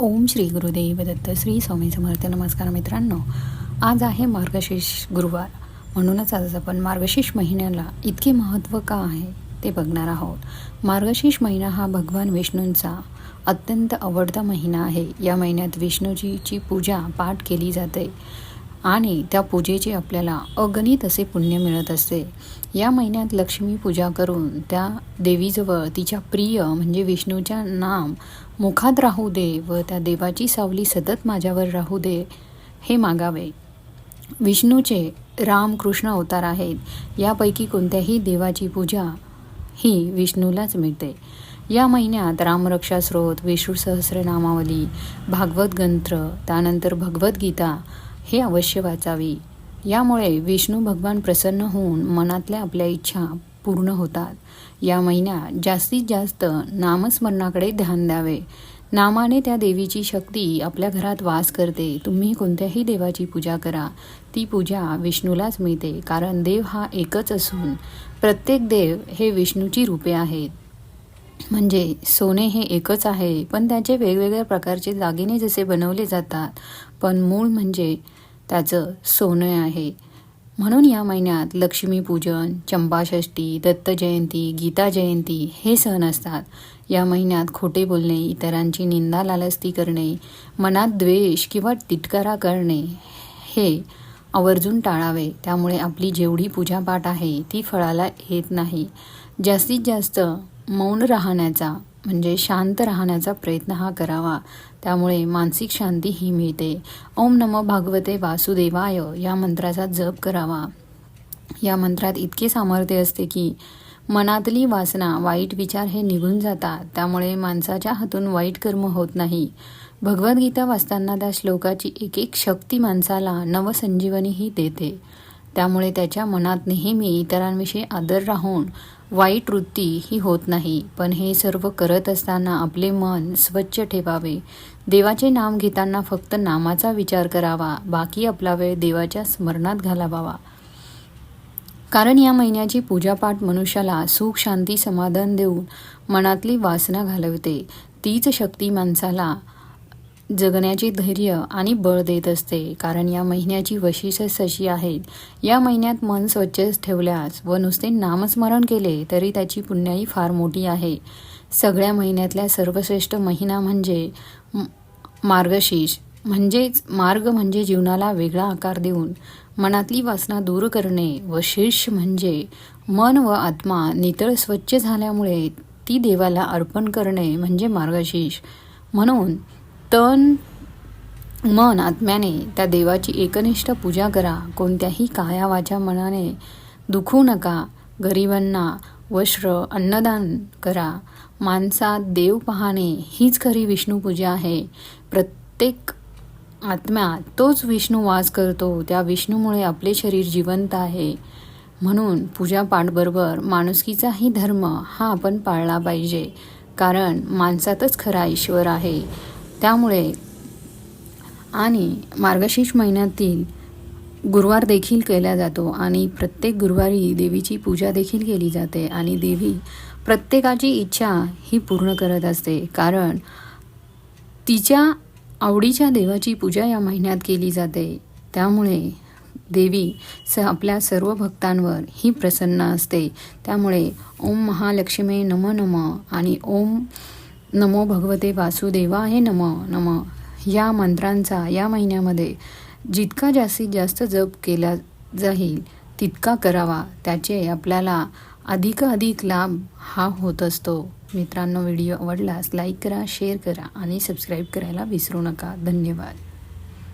ओम श्री गुरुदेव दत्त श्री स्वामी समर्थ. नमस्कार मित्रांनो आज आहे मार्गशीर्ष गुरुवार. म्हणूनच आज आपण मार्गशीर्ष महिन्याला इतके महत्त्व का आहे ते बघणार आहोत. मार्गशीर्ष महिना हा भगवान विष्णूंचा अत्यंत आवडता महिना आहे. या महिन्यात विष्णूजीची पूजा पाठ केली जाते. आणि त्या पूजेचे आपल्याला अगणित असे पुण्य मिळत असते. या महिन्यात लक्ष्मी पूजा करून त्या देवीजवळ तिच्या प्रिय म्हणजे विष्णूच्या नाम मुखात राहू दे व त्या देवाची सावली सतत माझ्यावर राहू दे हे मागावे. विष्णूचे राम कृष्ण अवतार आहेत. यापैकी कोणत्याही देवाची पूजा ही विष्णूलाच मिळते. या महिन्यात रामरक्षा स्रोत विष्णू सहस्रनामावली भागवत ग्रंथ त्यानंतर भगवद्गीता हे अवश्य वाचावी. यामुळे विष्णू भगवान प्रसन्न होऊन मनातल्या आपल्या इच्छा पूर्ण होतात. या महिन्यात जास्तीत जास्त नामस्मरणाकडे ध्यान द्यावे. नामाने त्या देवीची शक्ती आपल्या घरात वास करते. तुम्ही कोणत्याही देवाची पूजा करा. ती पूजा विष्णूलाच मिळते कारण देव हा एकच असून प्रत्येक देव हे विष्णूची रूपे आहेत. म्हणजे सोने हे एकच आहे पण त्याचे वेगवेगळ्या प्रकारचे दागिने जसे बनवले जातात पण मूळ म्हणजे त्याचं सोनं आहे. म्हणून या महिन्यात लक्ष्मीपूजन चंपाषष्ठी दत्त जयंती गीता जयंती हे सण असतात. या महिन्यात खोटे बोलणे इतरांची निंदा लालस्ती करणे मनात द्वेष किंवा तिटकारा करणे हे आवर्जून टाळावे. त्यामुळे आपली जेवढी पूजापाठ आहे ती फळाला येत नाही. जास्तीत जास्त मौन राहण्याचा म्हणजे शांत राहण्याचा प्रयत्न हा करावा. त्यामुळे मानसिक शांती ही मिळते. ओम नमो भागवते वासुदेवाय या मंत्राचा जप करावा. या मंत्रात इतके सामर्थ्य असते की मनातली वासना वाईट विचार हे निघून जातात. त्यामुळे माणसाच्या हातून वाईट कर्म होत नाही. भगवद्गीता वाचताना त्या श्लोकाची एक एक शक्ती माणसाला नवसंजीवनीही देते. त्यामुळे त्याच्या मनात नेहमी इतरांविषयी आदर राहून वाईट वृत्ती ही होत नाही. पण हे सर्व करत असताना आपले मन स्वच्छ ठेवावे. देवाचे नाम घेताना फक्त नामाचा विचार करावा. बाकी आपला वेळ देवाच्या स्मरणात घालावावा. कारण या महिन्याची पूजापाठ मनुष्याला सुख शांती समाधान देऊन मनातली वासना घालवते. तीच शक्ती माणसाला जगण्याचे धैर्य आणि बळ देत असते. कारण या महिन्याची वैशिष्ट्य अशी आहेत. या महिन्यात मन स्वच्छ ठेवल्यास व नुसते नामस्मरण केले तरी त्याची पुण्याई फार मोठी आहे. सगळ्या महिन्यातल्या सर्वश्रेष्ठ महिना म्हणजे मार्गशीर्ष. म्हणजेच मार्ग म्हणजे जीवनाला वेगळा आकार देऊन मनातली वासना दूर करणे व शीर्ष म्हणजे मन व आत्मा नितळ स्वच्छ झाल्यामुळे ती देवाला अर्पण करणे म्हणजे मार्गशीर्ष. म्हणून तन मन आत्म्याने त्या देवाची एकनिष्ठ पूजा करा. कोणत्याही कायावाच्या मनाने दुखू नका. गरिबांना वस्त्र अन्नदान करा. माणसात देव पाहणे हीच खरी विष्णूपूजा आहे. प्रत्येक आत्म्यात तोच विष्णू वास करतो. त्या विष्णूमुळे आपले शरीर जिवंत आहे. म्हणून पूजापाठबरोबर माणुसकीचाही धर्म हा आपण पाळला पाहिजे. कारण माणसातच खरा ईश्वर आहे. त्यामुळे आणि मार्गशीर्ष महिन्यातील गुरुवार देखील केला जातो आणि प्रत्येक गुरुवारी देवीची पूजा देखील केली जाते आणि देवी प्रत्येकाची इच्छा ही पूर्ण करत असते. कारण तिच्या आवडीच्या देवाची पूजा या महिन्यात केली जाते. त्यामुळे देवी स आपल्या सर्व भक्तांवर ही प्रसन्न असते. त्यामुळे ओम महालक्ष्मी नम नम आणि ओम नमो भगवते वासुदेवाय नम नम. या मंत्रांचा या महिन्यामध्ये जितका जास्तीत जास्त जप केला जाईल तितका करावा. त्याचे आपल्याला अधिकाधिक लाभ हा होत असतो. मित्रांनो व्हिडिओ आवडल्यास लाईक करा शेअर करा आणि सबस्क्राईब करायला विसरू नका. धन्यवाद.